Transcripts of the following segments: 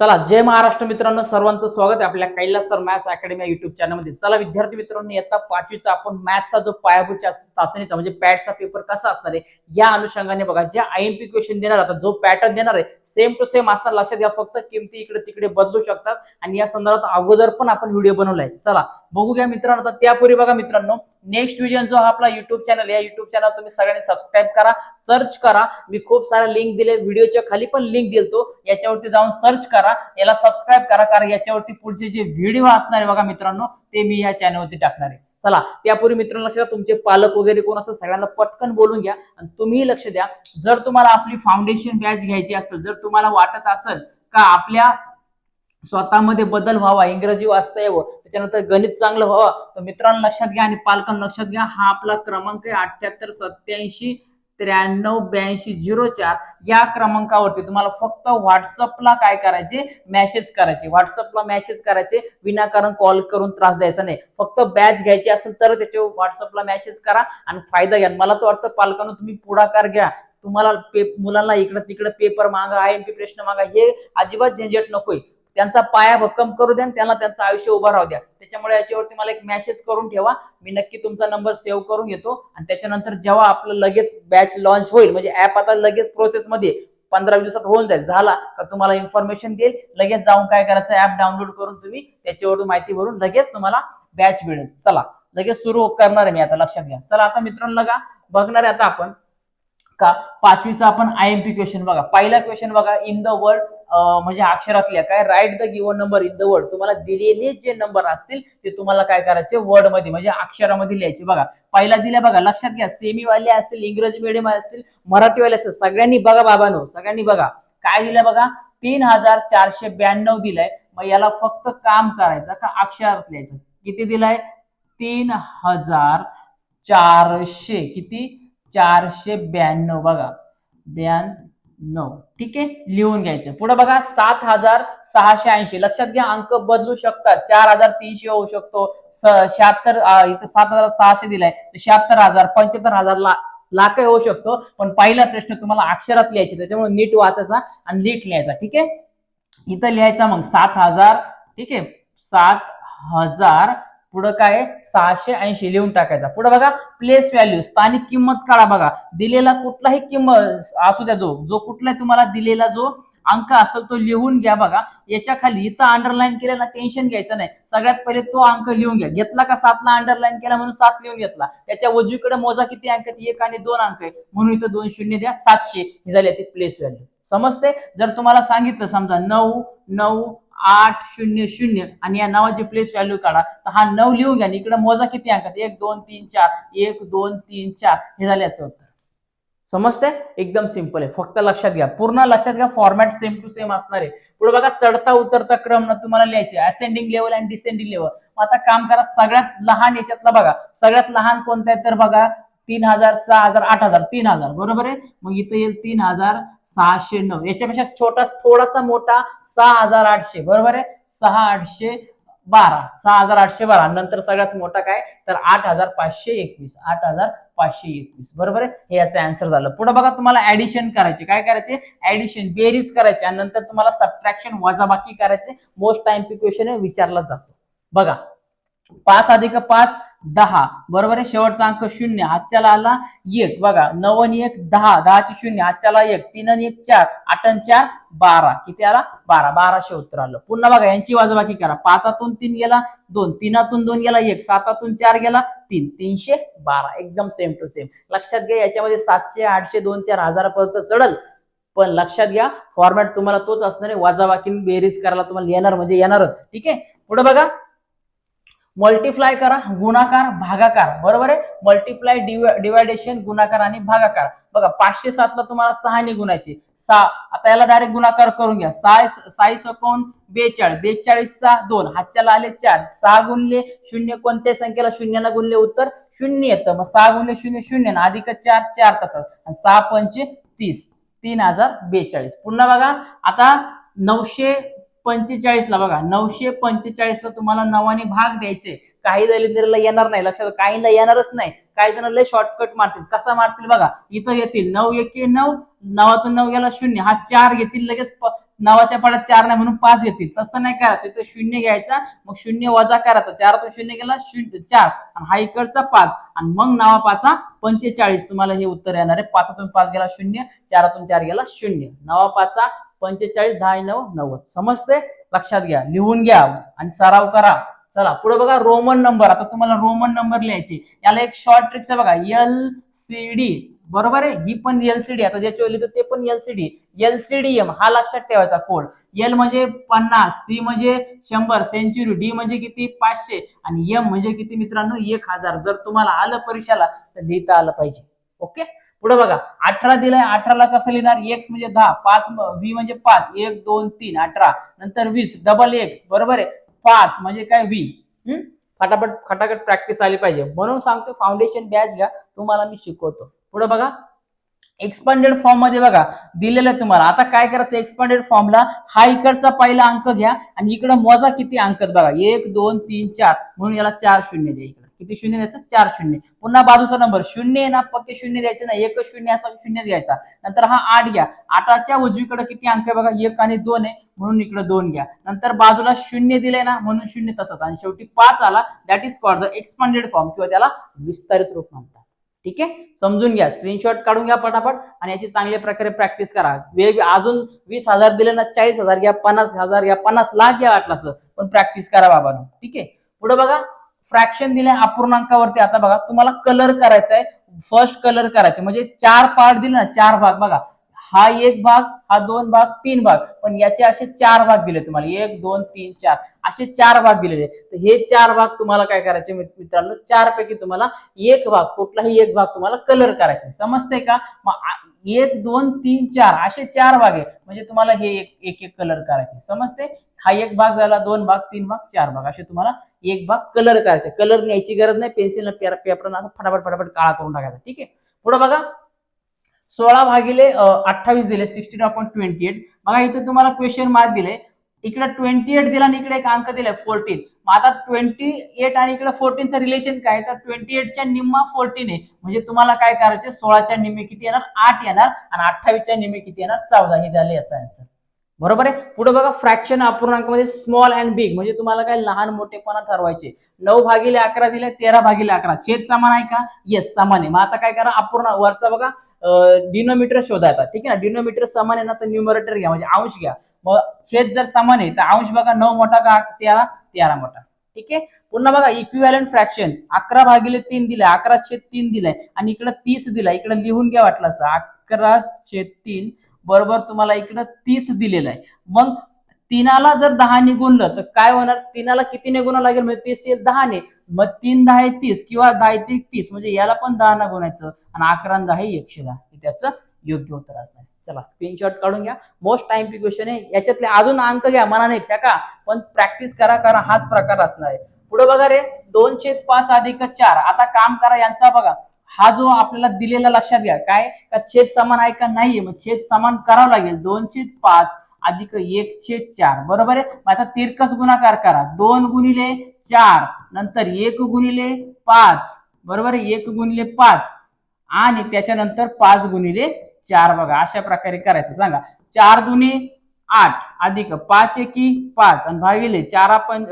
चला जय महाराष्ट्र मित्रांनो सर्वांचं स्वागत आहे आपल्या कैलास सर मॅथ्स अकॅडमी या युट्यूब चॅनलमध्ये चला विद्यार्थी मित्रांनो इयत्ता पाचवीचा आपण मॅथ्सचा जो पायाभूत चाचणीचा म्हणजे पॅटचा पेपर कसा असणार आहे या अनुषंगाने बघा जे आय एम पी क्वेश्चन देणार आता जो पॅटर्न देणार आहे सेम टू सेम असणार लक्षात घ्या फक्त किमती इकडे तिकडे बदलू शकतात. आणि या संदर्भात अगोदर पण आपण व्हिडिओ बनवलाय. चला बघू घ्या मित्रांनो. आता त्यापूर्वी बघा मित्रांनो नेक्स्ट व्हिडिओ जो हा आपला युट्यूब चॅनल या युट्यूब चॅनल तुम्ही सगळ्यांनी सबस्क्राईब करा सर्च करा. मी खूप साऱ्या लिंक दिले व्हिडिओच्या खाली पण लिंक दिलतो. याच्यावरती जाऊन सर्च करा. याला सबस्क्राईब करा कारण याच्यावरती पुढचे जे व्हिडिओ असणार आहे बघा मित्रांनो ते मी या चॅनलवरती टाकणार आहे. चला त्यापूर्वी मित्रांनो लक्षात तुमचे पालक वगैरे कोण असं सगळ्यांना पटकन बोलून घ्या. आणि तुम्ही लक्ष द्या. जर तुम्हाला आपली फाउंडेशन बॅच घ्यायची असेल जर तुम्हाला वाटत असेल का आपल्या स्वतःमध्ये बदल व्हावा इंग्रजी वाचता यावं त्याच्यानंतर गणित चांगलं व्हावं. तर मित्रांनो लक्षात घ्या आणि पालकांना लक्षात घ्या हा आपला क्रमांक आहे अठ्याहत्तर सत्याऐंशी त्र्याण्णव ब्याऐंशी झिरो चार. या क्रमांकावरती तुम्हाला फक्त व्हॉट्सअपला काय करायचे? मेसेज करायचे. व्हॉट्सअपला मेसेज करायचे. विनाकारण कॉल करून त्रास द्यायचा नाही. फक्त बॅच घ्यायची असेल तर त्याच्या व्हॉट्सअपला मेसेज करा आणि फायदा घ्या. मला तो वाटतं पालकांना तुम्ही पुढाकार घ्या. तुम्हाला पे मुलांना इकडं तिकडं पेपर मागा आय एम पी प्रश्न मागा. हे अजिबात झंझट नकोय. त्यांचा पाया भक्कम करू द्या त्यांना त्यांचं आयुष्य उभं राहू द्या. त्याच्यामुळे याच्यावरती मला एक मेसेज करून ठेवा. मी नक्की तुमचा नंबर सेव्ह करून घेतो. आणि त्याच्यानंतर जेव्हा आपलं लगेच बॅच लॉन्च होईल म्हणजे ऍप आता लगेच प्रोसेसमध्ये पंधरा दिवसात होऊन जाईल. झाला तर तुम्हाला इन्फॉर्मेशन देईल. लगेच जाऊन काय करायचं ऍप डाउनलोड करून तुम्ही त्याच्यावरून माहिती भरून लगेच तुम्हाला बॅच मिळेल. चला लगेच सुरू करणार आहे मी आता लक्षात घ्या. चला आता मित्रांनो लगा बघणार आहे आता आपण. का पाचवीचा आपण आय एम पी क्वेश्चन बघा. पहिला क्वेश्चन बघा इन द वर्ड म्हणजे अक्षरातल्या काय? Write the given number in the word तुम्हाला दिलेले जे नंबर असतील ते तुम्हाला काय करायचे? वर्डमध्ये म्हणजे अक्षरामध्ये लिहायचे. बघा पहिला दिल्या बघा लक्षात घ्या सेमी वाले असतील इंग्रजी मीडियम असतील मराठीवाले असतील सगळ्यांनी बघा बाबानो सगळ्यांनी बघा. काय दिलं बघा? तीन हजार चारशे ब्याण्णव दिलंय. मग याला फक्त काम करायचं का अक्षरात लिहायचं? किती दिलंय? तीन हजार चारशे. किती? चारशे ब्याण्णव बघा. ब्याण्णव. ठीक आहे? लिहून घ्यायचं. पुढे बघा सात हजार सहाशे ऐंशी. लक्षात घ्या अंक बदलू शकतात. चार हजार तीनशे होऊ शकतो. शहात्तर इथं सात हजार सहाशे दिलाय. शहात्तर हजार पंच्याहत्तर हजार ला लाख होऊ शकतो. पण पहिला प्रश्न तुम्हाला अक्षरात लिहायचे त्याच्यामुळे नीट वाचायचा आणि नीट लिहायचा. ठीक आहे? इथं लिहायचा मग सात हजार. ठीक आहे? सात हजार पुढं काय सहाशे ऐंशी लिहून टाकायचा. पुढे बघा प्लेस व्हॅल्यू स्थानिक किंमत काढा बघा. दिलेला कुठलाही किंमत असू द्या जो जो कुठलाही तुम्हाला दिलेला जो अंक असेल तो लिहून घ्या बघा. याच्या खाली इथं अंडरलाईन केलं ना टेन्शन घ्यायचं नाही. सगळ्यात पहिले तो अंक लिहून घ्या. घेतला का सातला अंडरलाईन केला म्हणून सात लिहून घेतला. त्याच्या उजवीकडे मोजा किती अंक आहेत? एक आणि दोन अंक आहे म्हणून इथं दोन शून्य द्या सातशे. ही झाली ती प्लेस व्हॅल्यू समजते जर तुम्हाला सांगितलं समजा नऊ नऊ आठ शून्य शून्य आणि या नावाची प्लेस व्हॅल्यू काढा. तर हा नऊ लिहून घ्या आणि इकडे मोजा किती अंकात? एक दोन तीन चार. एक दोन तीन चार. हे झाल्याचं उत्तर. समजते एकदम सिंपल आहे. फक्त लक्षात घ्या. पूर्ण लक्षात घ्या. फॉर्मॅट सेम टू सेम असणार आहे. पुढे बघा चढता उतरता क्रम ना तुम्हाला लिहायचे असेंडिंग लेवल आणि डिसेंडिंग लेवल आता काम करा. सगळ्यात लहान याच्यातला बघा. सगळ्यात लहान कोणता आहे तर बघा. तीन हजार सहा हजार आठ हजार तीन हजार. बरोबर आहे? मग इथं येईल तीन हजार सहाशे नऊ. याच्यापेक्षा छोटा थोडासा मोठा सहा हजार आठशे. बरोबर आहे? सहा आठशे बारा. सहा हजार आठशे बारा. नंतर सगळ्यात मोठा काय? तर आठ हजार पाचशे एकवीस. आठ हजार पाचशे एकवीस. बरोबर आहे? हे याचं आन्सर झालं. पुढे बघा तुम्हाला ऍडिशन करायचे. काय करायचे? ऍडिशन बेरीज करायचे. आणि नंतर तुम्हाला सबट्रॅक्शन वजाबाकी करायचे. मोस्ट टाइम क्वेश्चन विचारला जातो. बघा. पाच अधिक पाच दहा. बरोबर आहे? शेवटचा अंक शून्य. हातच्याला आला एक. बघा नऊ आणि एक दहा. दहाचे शून्य. हातच्याला एक. तीन आणि एक चार. आठ आणि चार बारा. किती आला? बारा. बाराशे उत्तर आलं. पुन्हा बघा यांची वाजबाकी करा. पाचातून तीन गेला दोन. तीनातून दोन गेला एक. सातातून चार गेला तीन. तीनशे बारा. एकदम सेम टू सेम लक्षात घ्या याच्यामध्ये सातशे आठशे दोन चार हजारापर्यंत चढल. पण लक्षात घ्या फॉर्मॅट तुम्हाला तोच असणार आहे. वजाबाकी बेरीज करायला तुम्हाला येणार म्हणजे येणारच. ठीक आहे? पुढे बघा. मल्टिप्लाय करा गुणाकार भागाकार. बरोबर आहे? मल्टिप्लाय डिवायडेशन गुणाकार आणि भागाकार. बघा पाचशे सातला तुम्हाला सहाने गुणायचे सहा. आता याला डायरेक्ट गुणाकार करून घ्या. सहा साई सकोन बेचाळीस. बेचाळीस सहा दोन. हातच्याला आले चार. सहा गुणले शून्य कोणत्या संख्येला? शून्याला गुणले उत्तर शून्य येतं. मग सहा गुणले शून्य शून्य. ना अधिक चार चार तासात. आणि सहा पंचे तीस. तीन हजार बेचाळीस. पुन्हा बघा. आता नऊशे पंचेचाळीसला बघा नऊशे पंचेचाळीसला तुम्हाला नवाने भाग द्यायचे. काही दलिंद्राला येणार नाही लक्षात काहींना येणारच नाही. काही जण लय शॉर्टकट मारतील. कसा मारतील बघा इथं येतील. नऊ एके नऊ नवातून नऊ गेला शून्य. हा चार घेतील लगेच नवाच्या नावाच्या पाड्यात चार नाही म्हणून पाच घेतील तसं नाही करायचं. इथं शून्य घ्यायचा मग शून्य वजा करायचा चारातून शून्य गेला शून्य चार. आणि हा इकडचा पाच. आणि मग नावा पाचा पंचेचाळीस. तुम्हाला हे उत्तर येणार आहे. पाचातून पाच गेला शून्य चारातून चार गेला शून्य. नवा पाचा पंचेचाळीस दहा नऊ हो? नव्वद. समजते लक्षात घ्या. लिहून घ्या आणि सराव करा. चला पुढे बघा रोमन नंबर. आता तुम्हाला रोमन नंबर लिहायचे. याला एक शॉर्ट ट्रिक्स आहे बघा. एल सी डी बरोबर आहे? ही पण एलसीडी आता ज्याच्यावर लिहितो ते पण एलसीडी एलसीडीएम हा लक्षात ठेवायचा कोड एल म्हणजे पन्नास सी म्हणजे शंभर सेंचुरी डी म्हणजे किती? पाचशे आणि एम म्हणजे किती मित्रांनो? एक हजार. जर तुम्हाला आलं परीक्षाला तर लिहिता आलं पाहिजे. ओके? पुढे बघा अठरा दिलाय अठराला कसं लिहिणार? एक्स म्हणजे दहा पाच व्ही म्हणजे पाच. एक दोन तीन अठरा. नंतर वीस डबल एक्स बरोबर आहे? पाच म्हणजे काय व्ही हम्म? फटाफट प्रॅक्टिस आली पाहिजे. म्हणून सांगतो फाउंडेशन बॅच घ्या तुम्हाला मी शिकवतो. पुढे बघा. एक्सपांडेड फॉर्ममध्ये बघा दिलेलं आहे तुम्हाला. आता काय करायचं? एक्सपांडेड फॉर्मला हा इकडचा पहिला अंक घ्या आणि इकडे मोजा किती अंक आहेत बघा. एक दोन तीन चार. म्हणून याला चार शून्य द्या इकडे. किती शून्य द्यायचं? चार शून्य. पुन्हा बाजूचा नंबर. शून्य आहे ना पक्के शून्य द्यायचे ना एक शून्य असा शून्य द्यायचा नंतर हा आठ घ्या. आठाच्या उजवीकडे किती अंक आहे बघा? एक आणि दोन आहे म्हणून इकडे दोन घ्या. नंतर बाजूला शून्य दिलंय ना म्हणून शून्य तसंच. आणि शेवटी पाच आला that is called the expanded form किंवा त्याला विस्तारित रूप म्हणतात. ठीक आहे? समजून घ्या. स्क्रीनशॉट काढून घ्या पटापट आणि याची चांगल्या प्रकारे प्रॅक्टिस करा. वेग अजून वीस हजार दिले ना चाळीस हजार घ्या पन्नास हजार घ्या पन्नास लाख घ्या वाटलं असं पण प्रॅक्टिस करा बाबांनो. ठीक आहे? पुढे बघा. फ्रॅक्शन दिले अपूर्णांकावरती. आता बघा तुम्हाला कलर करायचा आहे फर्स्ट कलर करायचे. म्हणजे चार पार्ट दिले ना चार भाग. बघा हा एक भाग हा दोन भाग तीन भाग. पण याचे असे चार भाग दिले तुम्हाला. एक दोन तीन चार. असे चार भाग दिलेले. तर हे चार भाग तुम्हाला काय करायचे मित्रांनो? चार पैकी तुम्हाला एक भाग कुठलाही एक भाग तुम्हाला कलर करायचा समजते का? मग एक दोन तीन चार असे चार भाग आहे. म्हणजे तुम्हाला हे एक एक एक कलर करायचे समजते हा एक भाग झाला दोन भाग तीन भाग चार भाग. असे तुम्हाला एक भाग कलर करायचे कलर न्यायची गरज नाही. पेन्सिल पेपरनं असं फटाफट फटाफट काळा करून टाकायचा. ठीक आहे? पुढे बघा. सोळा भागिले अठ्ठावीस दिले सिक्स्टीन अपॉन ट्वेंटी एट बघा इथे तुम्हाला क्वेश्चन मार्क दिले. इकडे ट्वेंटी एट दिला आणि इकडे एक अंक दिलाय फोर्टीन मग आता ट्वेंटी एट आणि इकडे फोर्टीनचं रिलेशन काय? तर ट्वेंटी एटच्या निम्मा फोर्टीन आहे. म्हणजे तुम्हाला काय करायचे सोळाच्या निम्मे किती येणार? आठ येणार. आणि अठ्ठावीसच्या निम्मे किती येणार? चौदा. हे झाले याचा आन्सर बरोबर आहे? पुढे बघा फ्रॅक्शन अपूर्णांकामध्ये स्मॉल अँड बिग म्हणजे तुम्हाला काय लहान मोठेपणा ठरवायचे. नऊ भागिले अकरा दिले तेरा भागिले अकरा. छेद समान आहे का? येस समान आहे. मग आता काय करा? अपूर्ण. वरचा बघा. डिनोमीटर शोधायचा ठीक आहे ना? डिनोमीटर समान आहे ना तर न्यूमरेटर घ्या. म्हणजे अंश घ्या. मग छेद जर समान आहे तर अंश बघा नऊ मोठा का तेरा? तेरा मोठा. ठीक आहे? पुन्हा बघा इक्विव्हॅलंट फ्रॅक्शन अकरा भागिले तीन दिलाय. अकरा छेद तीन दिलाय. आणि इकडं तीस दिलाय. इकडे लिहून घ्या वाटलं असं. अकरा छेद तीन बरोबर तुम्हाला इकडं तीस दिलेलं आहे. मग तीनाला जर दहाने गुणलं तर काय होणार? तीनाला किती गुणावं लागेल? म्हणजे तीस येईल दहाने. मग तीन दहा आहे तीस किंवा दहा तीन तीस म्हणजे याला पण दहा ना गुणायचं. आणि अकरा दहा एकशे दहा हे त्याचं योग्य उत्तर असणार चला स्क्रीनशॉट काढून घ्या. मोस्ट टाइम क्वेश्चन आहे. याच्यातले अजून अंक घ्या. मना नाही फेका. पण प्रॅक्टिस करा करा हाच प्रकार असणार आहे. पुढे बघा रे. दोन छेद पाच अधिक चार. आता काम करा यांचा बघा. हा जो आपल्याला दिलेला लक्षात घ्या. काय? का छेद समान आहे का नाहीये मग छेद समान करावं लागेल. दोन छेद पाच अधिक एक छेद चार. बरोबर आहे? माझा तिरकस गुणाकार करा. दोन गुणिले चार नंतर एक गुणिले पाच. बरोबर आहे? एक गुणिले पाच. आणि त्याच्यानंतर पाच गुणिले चार बघा. अशा प्रकारे करायचं. सांगा. चार दुने आठ. अधिक पाच एकी पाच. आणि भागिले चार पंच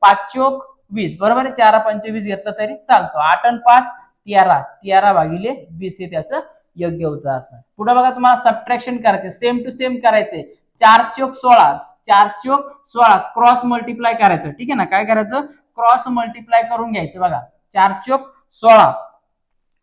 पाच चोक वीस. बरोबर आहे? चारा पंचवीस घेतलं तरी चालतो. आठ आणि पाच तेरा. तेरा भागिले वीस हे त्याचं योग्य उत्तर असणार. पुढे बघा तुम्हाला सबट्रॅक्शन करायचे. सेम टू सेम करायचे. चार चोक सोळा चार चोक सोळा. क्रॉस मल्टिप्लाय करायचं. ठीक आहे ना? काय करायचं? क्रॉस मल्टिप्लाय करून घ्यायचं. बघा. चार चोक सोळा.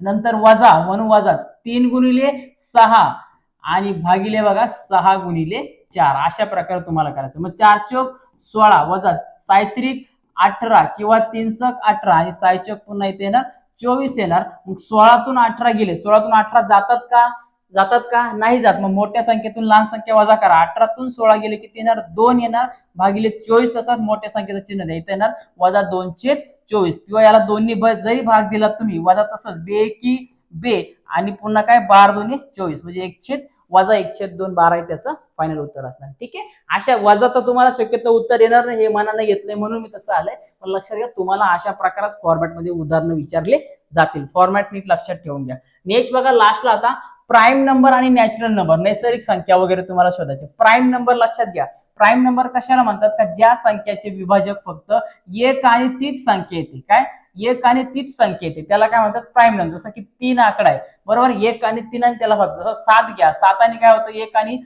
नंतर वजा म्हणून वजा तीन गुणिले सहा. आणि भागिले बघा सहा गुणिले चार. अशा प्रकारे तुम्हाला करायचं. मग चार चोक सोळा वजा सायत्रिक अठरा किंवा तीनसक अठरा. आणि सायचोक पुन्हा इथे येणार. चोवीस येणार. मग सोळातून अठरा गेले. सोळातून अठरा जातात का? जातात का? नाही जात. मग मोठ्या संख्येतून लहान संख्या वजा करा. अठरातून सोळा गेले किती येणार? दोन येणार. भागिले चोवीस तसाच मोठ्या संख्येचं चिन्ह द्या. इथे येणार वजा दोनशे चोवीस. किंवा याला दोन्ही जरी भाग दिला तुम्ही वजा तसंच. बे की बे. आणि पुन्हा काय? बार दोन्ही चोवीस. म्हणजे एक छेद वजा एकशे दोन बारा आहे त्याचं फायनल उत्तर असणार. ठीक आहे? अशा वजा तर तुम्हाला शक्यतो उत्तर येणार नाही हे मनानं येत नाही म्हणून मी तसं आलंय. पण लक्षात घ्या तुम्हाला अशा प्रकारच फॉर्मॅटमध्ये उदाहरणं विचारले जातील. फॉर्मॅट नीट लक्षात ठेवून घ्या. नेक्स्ट बघा लास्टला आता प्राईम नंबर आणि नॅचरल नंबर नैसर्गिक संख्या वगैरे तुम्हाला शोधायचे. प्राईम नंबर लक्षात घ्या. प्राईम नंबर कशाला म्हणतात का? ज्या संख्याचे विभाजक फक्त एक आणि तीच संख्या येते. काय? एक आणि तीच संख्या येते. त्याला काय म्हणतात? प्राईम नंबर जसं की तीन आकडा आहे. बरोबर? एक आणि तीन आणि त्याला भागतो जसं सात घ्या. साताने काय होतं? एक आणि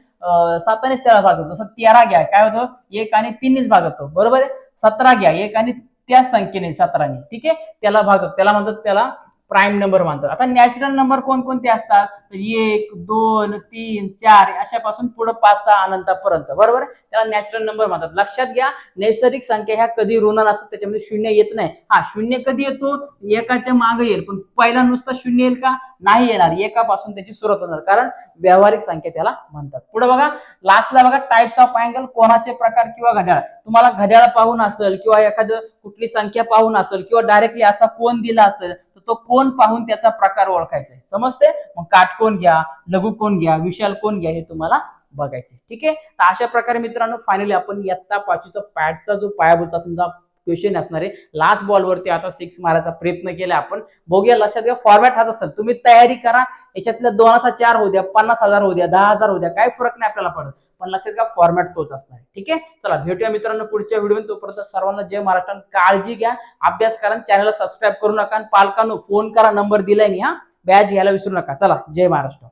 सातानेच त्याला भागतो जसं तेरा घ्या. काय होतं? एक आणि तीननेच भागतो बरोबर आहे? सतरा घ्या. एक आणि त्याच संख्येने सतराने. ठीक आहे? त्याला भागतो त्याला म्हणतात त्याला प्राईम नंबर म्हणतात आता नॅचरल नंबर कोणकोणते असतात? तर एक दोन तीन चार अशापासून पुढे पाच सहा अनंतापर्यंत. बरोबर त्याला नॅचरल नंबर म्हणतात लक्षात घ्या नैसर्गिक संख्या ह्या कधी ऋण नसतात त्याच्यामध्ये शून्य येत नाही. हा शून्य कधी येतो? एकाच्या मागे येईल. पण पहिला नुसता शून्य येईल का? नाही येणार. एकापासून त्याची सुरुवात होणार. कारण व्यावहारिक संख्या त्याला म्हणतात. पुढे बघा लास्टला बघा टाइप्स ऑफ अँगल कोणाचे प्रकार किंवा घड्याळ. तुम्हाला घड्याळ पाहून असेल किंवा एखादं कुठली संख्या पाहून असेल किंवा डायरेक्टली असा कोण दिला असेल तो कोण पाहून त्याचा प्रकार ओळखायचा आहे. समजते? मग काटकोण घ्या लघु कोण घ्या विशाल कोण घ्या हे तुम्हाला बघायचे. ठीक आहे? तर अशा प्रकारे मित्रांनो फायनली आपण इयत्ता पाचवीचा पॅटचा जो पायाभूतचा समजा क्वेश्चन असणार आहे. लास्ट बॉलवरती आता सिक्स मारायचा प्रयत्न केला आपण. बघूया लक्षात घ्या फॉर्मॅट हाच असेल. तुम्ही तयारी करा. याच्यातल्या दोन हजार चार होऊ द्या पन्नास हजार होऊ द्या दहा हजार होऊ द्या काय फरक नाही आपल्याला पडत. पण लक्षात घ्या फॉर्मॅट तोच असणार ठीक आहे? चला भेटूया मित्रांनो पुढच्या व्हिडिओ तोपर्यंत सर्वांना जय महाराष्ट्र काळजी घ्या. अभ्यास करा चॅनलला सबस्क्राईब करू नका आणि पालकांनो फोन करा नंबर दिलाय मी हा. बॅच घ्यायला विसरू नका. चला जय महाराष्ट्र.